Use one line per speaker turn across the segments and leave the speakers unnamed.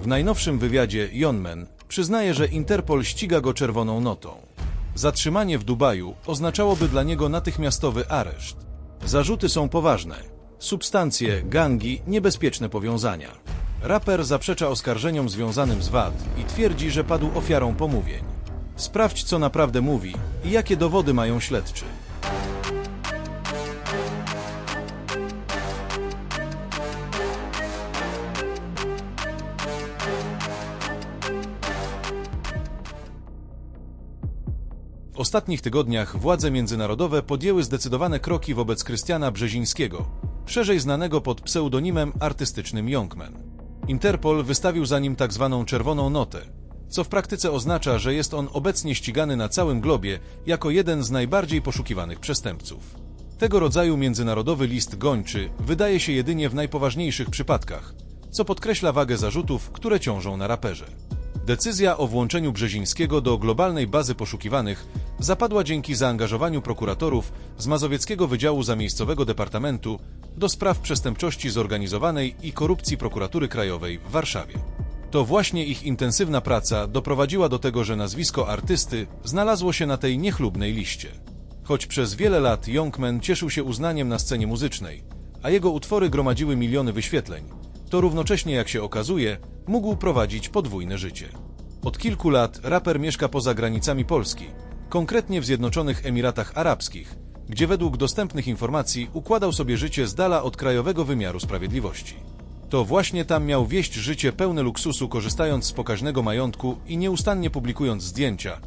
W najnowszym wywiadzie Jonmen przyznaje, że Interpol ściga go czerwoną notą. Zatrzymanie w Dubaju oznaczałoby dla niego natychmiastowy areszt. Zarzuty są poważne. Substancje, gangi, niebezpieczne powiązania. Raper zaprzecza oskarżeniom związanym z VAT i twierdzi, że padł ofiarą pomówień. Sprawdź, co naprawdę mówi i jakie dowody mają śledczy. Ostatnich tygodniach władze międzynarodowe podjęły zdecydowane kroki wobec Krystiana Brzezińskiego, szerzej znanego pod pseudonimem artystycznym Youngman. Interpol wystawił za nim tzw. czerwoną notę, co w praktyce oznacza, że jest on obecnie ścigany na całym globie jako jeden z najbardziej poszukiwanych przestępców. Tego rodzaju międzynarodowy list gończy wydaje się jedynie w najpoważniejszych przypadkach, co podkreśla wagę zarzutów, które ciążą na raperze. Decyzja o włączeniu Brzezińskiego do globalnej bazy poszukiwanych zapadła dzięki zaangażowaniu prokuratorów z Mazowieckiego Wydziału Zamiejscowego Departamentu do spraw przestępczości zorganizowanej i korupcji Prokuratury Krajowej w Warszawie. To właśnie ich intensywna praca doprowadziła do tego, że nazwisko artysty znalazło się na tej niechlubnej liście. Choć przez wiele lat Youngman cieszył się uznaniem na scenie muzycznej, a jego utwory gromadziły miliony wyświetleń, to równocześnie, jak się okazuje, mógł prowadzić podwójne życie. Od kilku lat raper mieszka poza granicami Polski, konkretnie w Zjednoczonych Emiratach Arabskich, gdzie według dostępnych informacji układał sobie życie z dala od krajowego wymiaru sprawiedliwości. To właśnie tam miał wieść życie pełne luksusu, korzystając z pokaźnego majątku i nieustannie publikując zdjęcia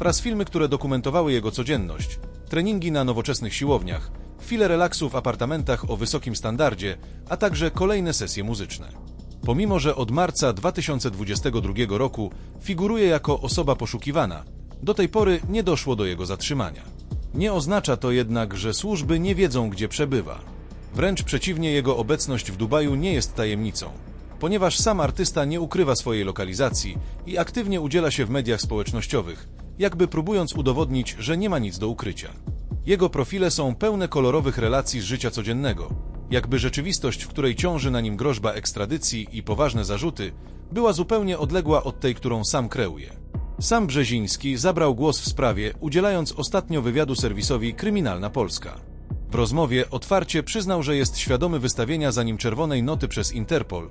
oraz filmy, które dokumentowały jego codzienność, treningi na nowoczesnych siłowniach, chwile relaksu w apartamentach o wysokim standardzie, a także kolejne sesje muzyczne. Pomimo, że od marca 2022 roku figuruje jako osoba poszukiwana, do tej pory nie doszło do jego zatrzymania. Nie oznacza to jednak, że służby nie wiedzą, gdzie przebywa. Wręcz przeciwnie, jego obecność w Dubaju nie jest tajemnicą, ponieważ sam artysta nie ukrywa swojej lokalizacji i aktywnie udziela się w mediach społecznościowych, jakby próbując udowodnić, że nie ma nic do ukrycia. Jego profile są pełne kolorowych relacji z życia codziennego, jakby rzeczywistość, w której ciąży na nim groźba ekstradycji i poważne zarzuty, była zupełnie odległa od tej, którą sam kreuje. Sam Brzeziński zabrał głos w sprawie, udzielając ostatnio wywiadu serwisowi Kryminalna Polska. W rozmowie otwarcie przyznał, że jest świadomy wystawienia za nim czerwonej noty przez Interpol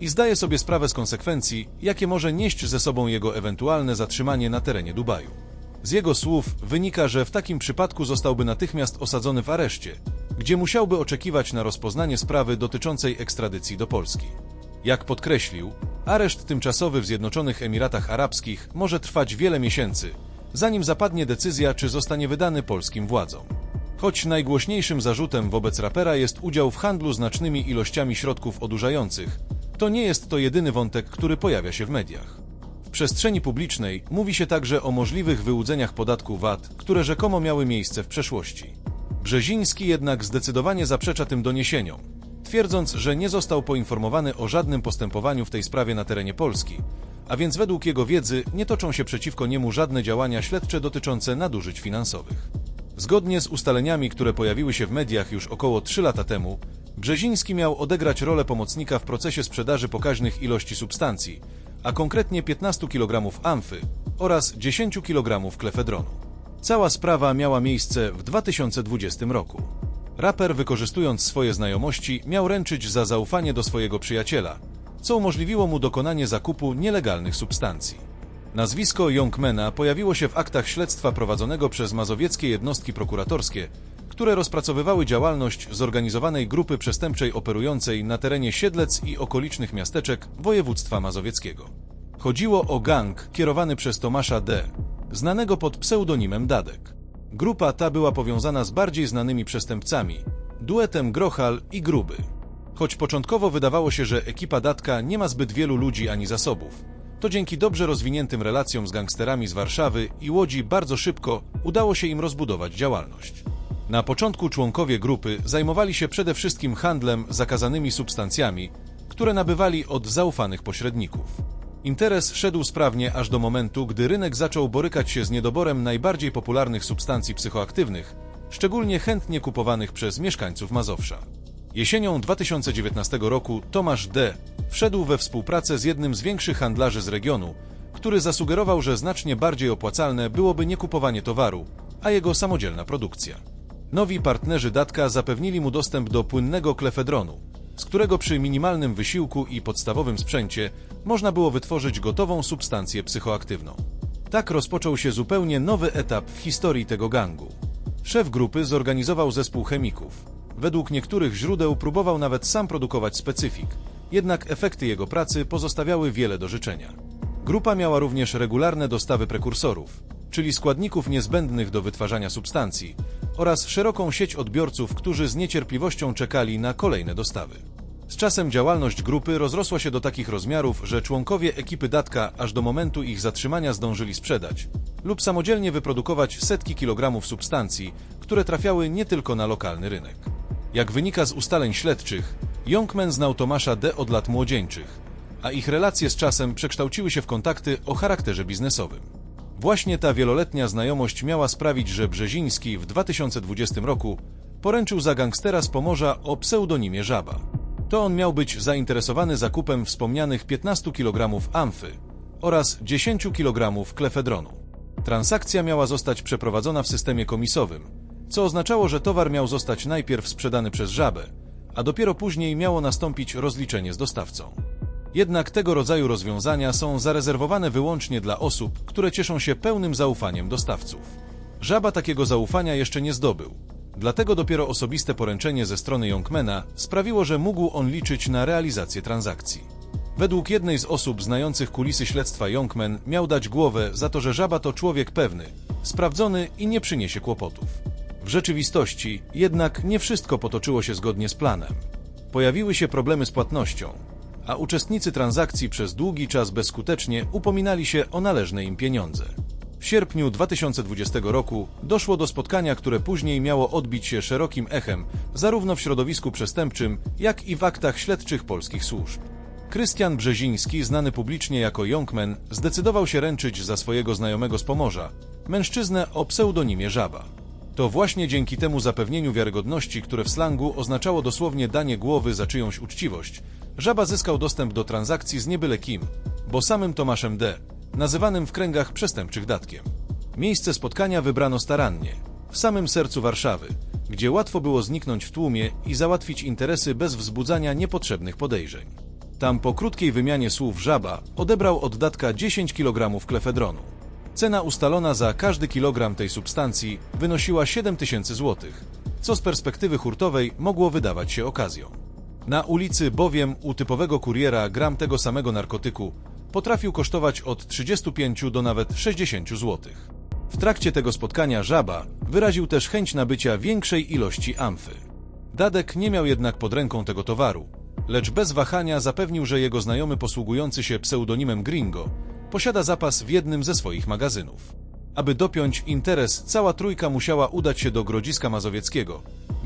i zdaje sobie sprawę z konsekwencji, jakie może nieść ze sobą jego ewentualne zatrzymanie na terenie Dubaju. Z jego słów wynika, że w takim przypadku zostałby natychmiast osadzony w areszcie, gdzie musiałby oczekiwać na rozpoznanie sprawy dotyczącej ekstradycji do Polski. Jak podkreślił, areszt tymczasowy w Zjednoczonych Emiratach Arabskich może trwać wiele miesięcy, zanim zapadnie decyzja, czy zostanie wydany polskim władzom. Choć najgłośniejszym zarzutem wobec rapera jest udział w handlu znacznymi ilościami środków odurzających, to nie jest to jedyny wątek, który pojawia się w mediach. Przestrzeni publicznej mówi się także o możliwych wyłudzeniach podatku VAT, które rzekomo miały miejsce w przeszłości. Brzeziński jednak zdecydowanie zaprzecza tym doniesieniom, twierdząc, że nie został poinformowany o żadnym postępowaniu w tej sprawie na terenie Polski, a więc według jego wiedzy nie toczą się przeciwko niemu żadne działania śledcze dotyczące nadużyć finansowych. Zgodnie z ustaleniami, które pojawiły się w mediach już około 3 lata temu, Brzeziński miał odegrać rolę pomocnika w procesie sprzedaży pokaźnych ilości substancji, a konkretnie 15 kg amfy oraz 10 kg klefedronu. Cała sprawa miała miejsce w 2020 roku. Raper, wykorzystując swoje znajomości, miał ręczyć za zaufanie do swojego przyjaciela, co umożliwiło mu dokonanie zakupu nielegalnych substancji. Nazwisko Youngmana pojawiło się w aktach śledztwa prowadzonego przez mazowieckie jednostki prokuratorskie, które rozpracowywały działalność zorganizowanej grupy przestępczej operującej na terenie Siedlec i okolicznych miasteczek województwa mazowieckiego. Chodziło o gang kierowany przez Tomasza D., znanego pod pseudonimem Dadek. Grupa ta była powiązana z bardziej znanymi przestępcami, duetem Grochal i Gruby. Choć początkowo wydawało się, że ekipa Datka nie ma zbyt wielu ludzi ani zasobów, to dzięki dobrze rozwiniętym relacjom z gangsterami z Warszawy i Łodzi bardzo szybko udało się im rozbudować działalność. Na początku członkowie grupy zajmowali się przede wszystkim handlem zakazanymi substancjami, które nabywali od zaufanych pośredników. Interes szedł sprawnie aż do momentu, gdy rynek zaczął borykać się z niedoborem najbardziej popularnych substancji psychoaktywnych, szczególnie chętnie kupowanych przez mieszkańców Mazowsza. Jesienią 2019 roku Tomasz D. wszedł we współpracę z jednym z większych handlarzy z regionu, który zasugerował, że znacznie bardziej opłacalne byłoby nie kupowanie towaru, a jego samodzielna produkcja. Nowi partnerzy Datka zapewnili mu dostęp do płynnego klefedronu, z którego przy minimalnym wysiłku i podstawowym sprzęcie można było wytworzyć gotową substancję psychoaktywną. Tak rozpoczął się zupełnie nowy etap w historii tego gangu. Szef grupy zorganizował zespół chemików. Według niektórych źródeł próbował nawet sam produkować specyfik, jednak efekty jego pracy pozostawiały wiele do życzenia. Grupa miała również regularne dostawy prekursorów, czyli składników niezbędnych do wytwarzania substancji, oraz szeroką sieć odbiorców, którzy z niecierpliwością czekali na kolejne dostawy. Z czasem działalność grupy rozrosła się do takich rozmiarów, że członkowie ekipy Datka aż do momentu ich zatrzymania zdążyli sprzedać lub samodzielnie wyprodukować setki kilogramów substancji, które trafiały nie tylko na lokalny rynek. Jak wynika z ustaleń śledczych, Youngman znał Tomasza D. od lat młodzieńczych, a ich relacje z czasem przekształciły się w kontakty o charakterze biznesowym. Właśnie ta wieloletnia znajomość miała sprawić, że Brzeziński w 2020 roku poręczył za gangstera z Pomorza o pseudonimie Żaba. To on miał być zainteresowany zakupem wspomnianych 15 kg amfy oraz 10 kg klefedronu. Transakcja miała zostać przeprowadzona w systemie komisowym, co oznaczało, że towar miał zostać najpierw sprzedany przez Żabę, a dopiero później miało nastąpić rozliczenie z dostawcą. Jednak tego rodzaju rozwiązania są zarezerwowane wyłącznie dla osób, które cieszą się pełnym zaufaniem dostawców. Żaba takiego zaufania jeszcze nie zdobył, dlatego dopiero osobiste poręczenie ze strony Youngmana sprawiło, że mógł on liczyć na realizację transakcji. Według jednej z osób znających kulisy śledztwa Youngman miał dać głowę za to, że Żaba to człowiek pewny, sprawdzony i nie przyniesie kłopotów. W rzeczywistości jednak nie wszystko potoczyło się zgodnie z planem. Pojawiły się problemy z płatnością, a uczestnicy transakcji przez długi czas bezskutecznie upominali się o należne im pieniądze. W sierpniu 2020 roku doszło do spotkania, które później miało odbić się szerokim echem zarówno w środowisku przestępczym, jak i w aktach śledczych polskich służb. Krystian Brzeziński, znany publicznie jako Youngman, zdecydował się ręczyć za swojego znajomego z Pomorza, mężczyznę o pseudonimie Żaba. To właśnie dzięki temu zapewnieniu wiarygodności, które w slangu oznaczało dosłownie danie głowy za czyjąś uczciwość, Żaba zyskał dostęp do transakcji z niebyle kim, bo samym Tomaszem D., nazywanym w kręgach przestępczych datkiem. Miejsce spotkania wybrano starannie, w samym sercu Warszawy, gdzie łatwo było zniknąć w tłumie i załatwić interesy bez wzbudzania niepotrzebnych podejrzeń. Tam po krótkiej wymianie słów Żaba odebrał od datka 10 kg klefedronu. Cena ustalona za każdy kilogram tej substancji wynosiła 7 tysięcy złotych, co z perspektywy hurtowej mogło wydawać się okazją. Na ulicy bowiem u typowego kuriera gram tego samego narkotyku potrafił kosztować od 35 do nawet 60 zł. W trakcie tego spotkania Żaba wyraził też chęć nabycia większej ilości amfy. Dadek nie miał jednak pod ręką tego towaru, lecz bez wahania zapewnił, że jego znajomy posługujący się pseudonimem Gringo posiada zapas w jednym ze swoich magazynów. Aby dopiąć interes, cała trójka musiała udać się do Grodziska Mazowieckiego,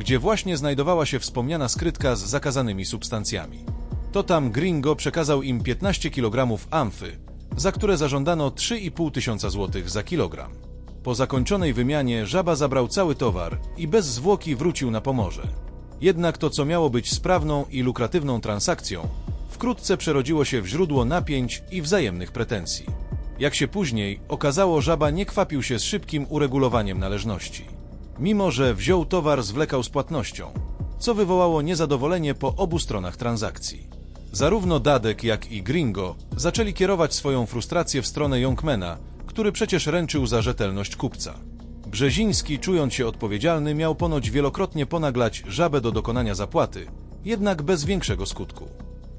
gdzie właśnie znajdowała się wspomniana skrytka z zakazanymi substancjami. To tam Gringo przekazał im 15 kg amfy, za które zażądano 3,5 tysiąca złotych za kilogram. Po zakończonej wymianie Żaba zabrał cały towar i bez zwłoki wrócił na Pomorze. Jednak to, co miało być sprawną i lukratywną transakcją, wkrótce przerodziło się w źródło napięć i wzajemnych pretensji. Jak się później okazało, Żaba nie kwapił się z szybkim uregulowaniem należności. Mimo, że wziął towar, zwlekał z płatnością, co wywołało niezadowolenie po obu stronach transakcji. Zarówno Dadek, jak i Gringo zaczęli kierować swoją frustrację w stronę Youngmana, który przecież ręczył za rzetelność kupca. Brzeziński, czując się odpowiedzialny, miał ponoć wielokrotnie ponaglać żabę do dokonania zapłaty, jednak bez większego skutku.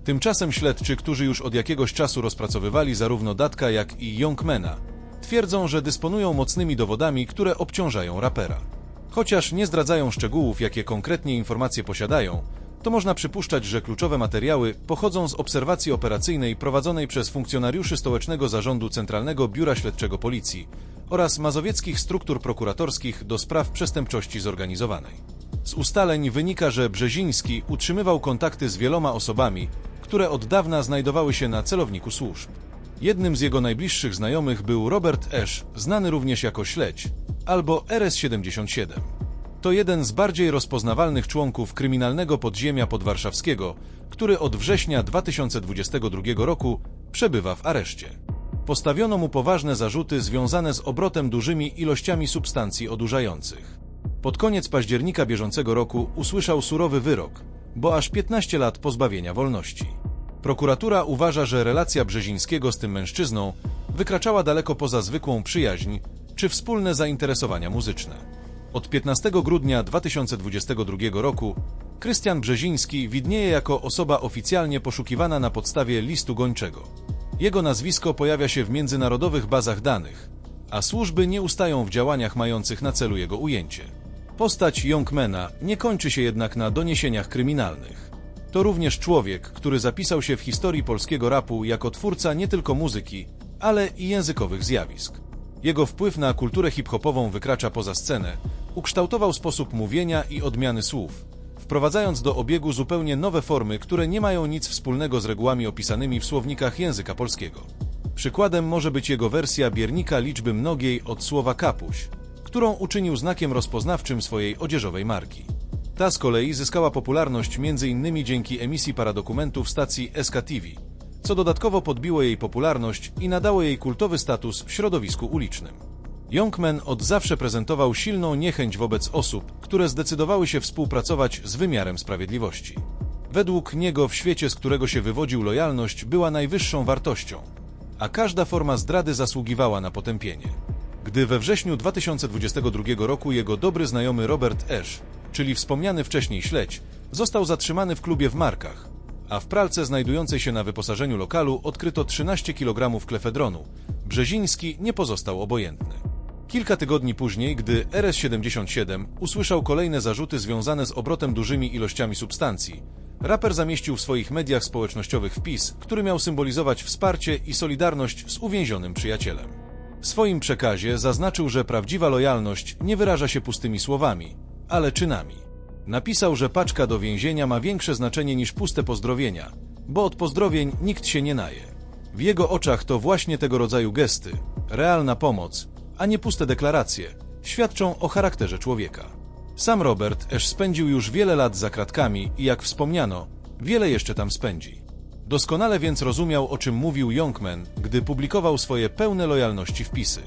Tymczasem śledczy, którzy już od jakiegoś czasu rozpracowywali zarówno Datka, jak i Youngmana, twierdzą, że dysponują mocnymi dowodami, które obciążają rapera. Chociaż nie zdradzają szczegółów, jakie konkretnie informacje posiadają, to można przypuszczać, że kluczowe materiały pochodzą z obserwacji operacyjnej prowadzonej przez funkcjonariuszy Stołecznego Zarządu Centralnego Biura Śledczego Policji oraz mazowieckich struktur prokuratorskich do spraw przestępczości zorganizowanej. Z ustaleń wynika, że Brzeziński utrzymywał kontakty z wieloma osobami, które od dawna znajdowały się na celowniku służb. Jednym z jego najbliższych znajomych był Robert Esz, znany również jako Śledź, albo RS-77. To jeden z bardziej rozpoznawalnych członków kryminalnego podziemia podwarszawskiego, który od września 2022 roku przebywa w areszcie. Postawiono mu poważne zarzuty związane z obrotem dużymi ilościami substancji odurzających. Pod koniec października bieżącego roku usłyszał surowy wyrok, bo aż 15 lat pozbawienia wolności. Prokuratura uważa, że relacja Brzezińskiego z tym mężczyzną wykraczała daleko poza zwykłą przyjaźń czy wspólne zainteresowania muzyczne. Od 15 grudnia 2022 roku Krystian Brzeziński widnieje jako osoba oficjalnie poszukiwana na podstawie listu gończego. Jego nazwisko pojawia się w międzynarodowych bazach danych, a służby nie ustają w działaniach mających na celu jego ujęcie. Postać Youngmana nie kończy się jednak na doniesieniach kryminalnych. To również człowiek, który zapisał się w historii polskiego rapu jako twórca nie tylko muzyki, ale i językowych zjawisk. Jego wpływ na kulturę hip-hopową wykracza poza scenę, ukształtował sposób mówienia i odmiany słów, wprowadzając do obiegu zupełnie nowe formy, które nie mają nic wspólnego z regułami opisanymi w słownikach języka polskiego. Przykładem może być jego wersja biernika liczby mnogiej od słowa kapuś, którą uczynił znakiem rozpoznawczym swojej odzieżowej marki. Ta z kolei zyskała popularność m.in. dzięki emisji paradokumentów stacji SKTV, co dodatkowo podbiło jej popularność i nadało jej kultowy status w środowisku ulicznym. Youngman od zawsze prezentował silną niechęć wobec osób, które zdecydowały się współpracować z wymiarem sprawiedliwości. Według niego w świecie, z którego się wywodził lojalność, była najwyższą wartością, a każda forma zdrady zasługiwała na potępienie. Gdy we wrześniu 2022 roku jego dobry znajomy Robert Esz, czyli wspomniany wcześniej śledź, został zatrzymany w klubie w Markach, a w pralce znajdującej się na wyposażeniu lokalu odkryto 13 kg klefedronu, Brzeziński nie pozostał obojętny. Kilka tygodni później, gdy RS-77 usłyszał kolejne zarzuty związane z obrotem dużymi ilościami substancji, raper zamieścił w swoich mediach społecznościowych wpis, który miał symbolizować wsparcie i solidarność z uwięzionym przyjacielem. W swoim przekazie zaznaczył, że prawdziwa lojalność nie wyraża się pustymi słowami, ale czynami. Napisał, że paczka do więzienia ma większe znaczenie niż puste pozdrowienia, bo od pozdrowień nikt się nie naje. W jego oczach to właśnie tego rodzaju gesty, realna pomoc, a nie puste deklaracje, świadczą o charakterze człowieka. Sam Robert Esz spędził już wiele lat za kratkami i jak wspomniano, wiele jeszcze tam spędzi. Doskonale więc rozumiał, o czym mówił Youngman, gdy publikował swoje pełne lojalności wpisy.